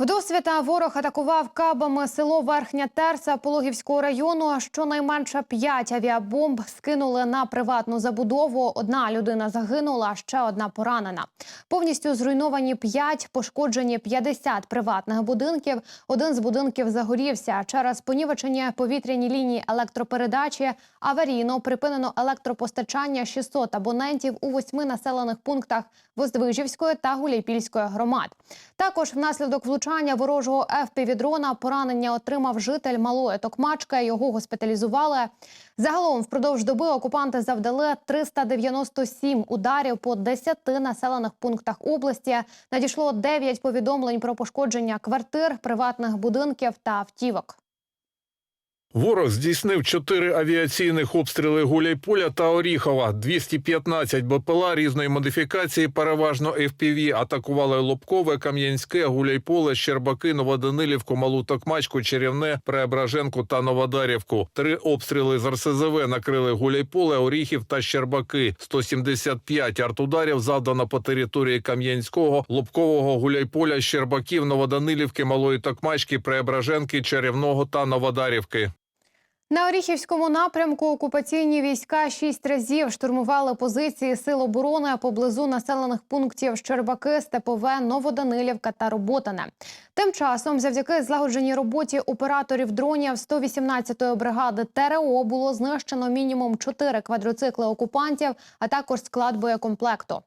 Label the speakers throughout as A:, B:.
A: Вдосвіта ворог атакував кабами село Верхня Терса Пологівського району. Щонайменше п'ять авіабомб скинули на приватну забудову. Одна людина загинула, ще одна поранена. Повністю зруйновані п'ять, пошкоджені 50 приватних будинків. Один з будинків загорівся через понівечені повітряні лінії електропередачі. Аварійно припинено електропостачання 600 абонентів у восьми населених пунктах Воздвижівської та Гуляйпільської громад. Також внаслідок влучання ворожого ФПВ-дрона поранення отримав житель малої Токмачка. Його госпіталізували. Загалом впродовж доби окупанти завдали 397 ударів по 10 населених пунктах області. Надійшло 9 повідомлень про пошкодження квартир, приватних будинків та автівок.
B: Ворог здійснив чотири авіаційних обстріли Гуляйполя та Оріхова. 215 БПЛА різної модифікації, переважно FPV, атакували Лобкове, Кам'янське, Гуляйполе, Щербаки, Новоданилівку, Малу Токмачку, Черівне, Преображенку та Новодарівку. Три обстріли з РСЗВ накрили Гуляйполе, Оріхів та Щербаки. 175 артударів завдано по території Кам'янського, Лобкового, Гуляйполя, Щербаків, Новоданилівки, Малої Токмачки, Преображенки, Черівного та Новодарівки.
A: На Оріхівському напрямку окупаційні війська шість разів штурмували позиції сил оборони поблизу населених пунктів Щербаки, Степове, Новоданилівка та Роботине. Тим часом, завдяки злагодженій роботі операторів дронів 118-ї бригади ТРО було знищено мінімум чотири квадроцикли окупантів, а також склад боєкомплекту.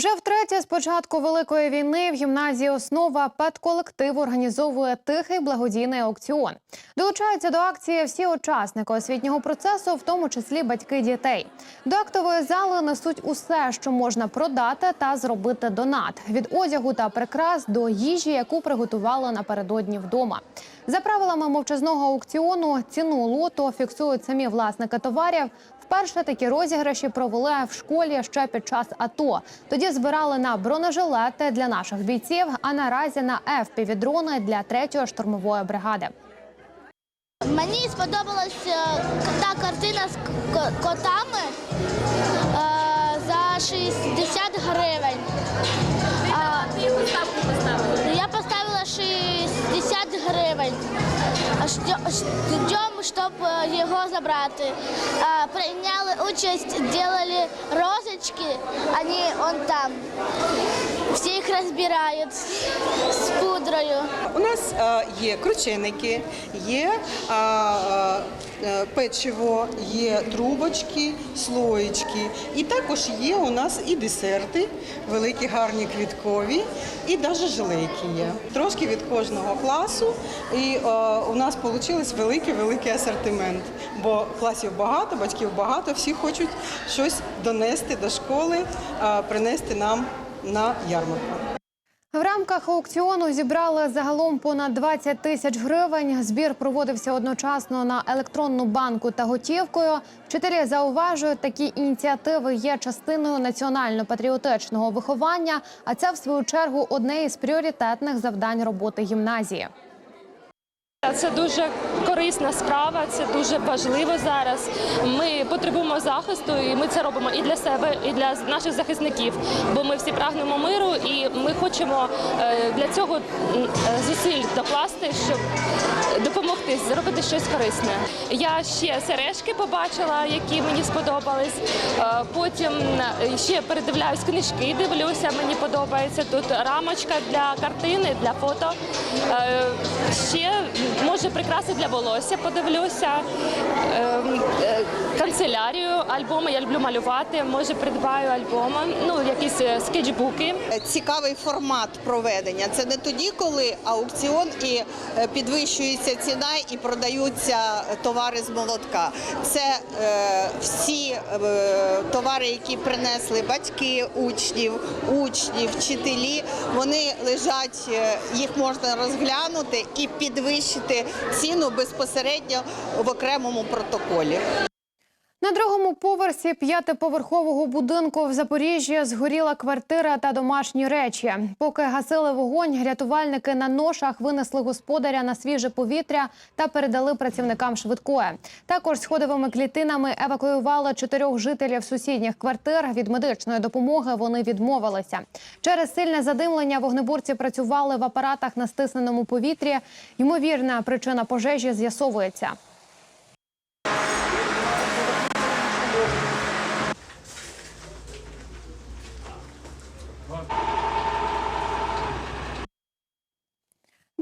A: Вже втретє з початку великої війни в гімназії основа педколектив організовує тихий благодійний аукціон. Долучаються до акції всі учасники освітнього процесу, в тому числі батьки дітей. До актової зали несуть усе, що можна продати та зробити донат від одягу та прикрас до їжі, яку приготували напередодні вдома. За правилами мовчазного аукціону ціну лоту фіксують самі власники товарів. Вперше такі розіграші провели в школі ще під час АТО. Тоді збирали на бронежилети для наших бійців, а наразі на FPV-дрони для третьої штурмової бригади.
C: Мені сподобалась е, та картина з котами е, за 60 гривень. Ждем, щоб е, його забрати. Е, Прийняли участь, робили розочки, вони он там. Всі їх розбирають з пудрою.
D: У нас е, є крученики, є е, печиво, є трубочки, слоєчки. І також є у нас і десерти, великі, гарні квіткові, і навіть жилейки є. Трошки від кожного класу. І е, у нас вийшов великий-великий асортимент. Бо класів багато, батьків багато, всі хочуть щось донести до школи, е, принести нам на ярмарку.
A: В рамках аукціону зібрали загалом понад 20 тисяч гривень. Збір проводився одночасно на електронну банку та готівкою. Вчителі зауважують, такі ініціативи є частиною національно-патріотичного виховання. А це в свою чергу одне із пріоритетних завдань роботи гімназії.
E: Це дуже корисна справа, це дуже важливо зараз. Ми потребуємо захисту, і ми це робимо і для себе, і для наших захисників. Бо ми всі прагнемо миру, і ми хочемо е, для цього е, зусиль докласти, щоб допомогти зробити щось корисне. Я ще сережки побачила, які мені сподобались. Е, Потім ще передивляюсь книжки, дивлюся, мені подобається. Тут рамочка для картини, для фото. Ще може прикраси для волосся, подивлюся. Ем, е, Канцелярію, альбоми. Я люблю малювати. Може, придбаю альбоми, ну якісь е, скетчбуки.
F: цікавий формат проведення. Це не тоді, коли аукціон і е, підвищується ціна і продаються товари з молотка. Це е, всі е, товари, які принесли батьки учнів, учні, вчителі. Вони лежать, е, їх можна розглянути і підвищити ціну безпосередньо в окремому протоколі.
A: На другому поверсі п'ятиповерхового будинку в Запоріжжі згоріла квартира та домашні речі. Поки гасили вогонь, рятувальники на ношах винесли господаря на свіже повітря та передали працівникам швидкої. Також сходовими клітинами евакуювали чотирьох жителів сусідніх квартир. Від медичної допомоги вони відмовилися. Через сильне задимлення вогнеборці працювали в апаратах на стисненому повітрі. Ймовірна причина пожежі з'ясовується.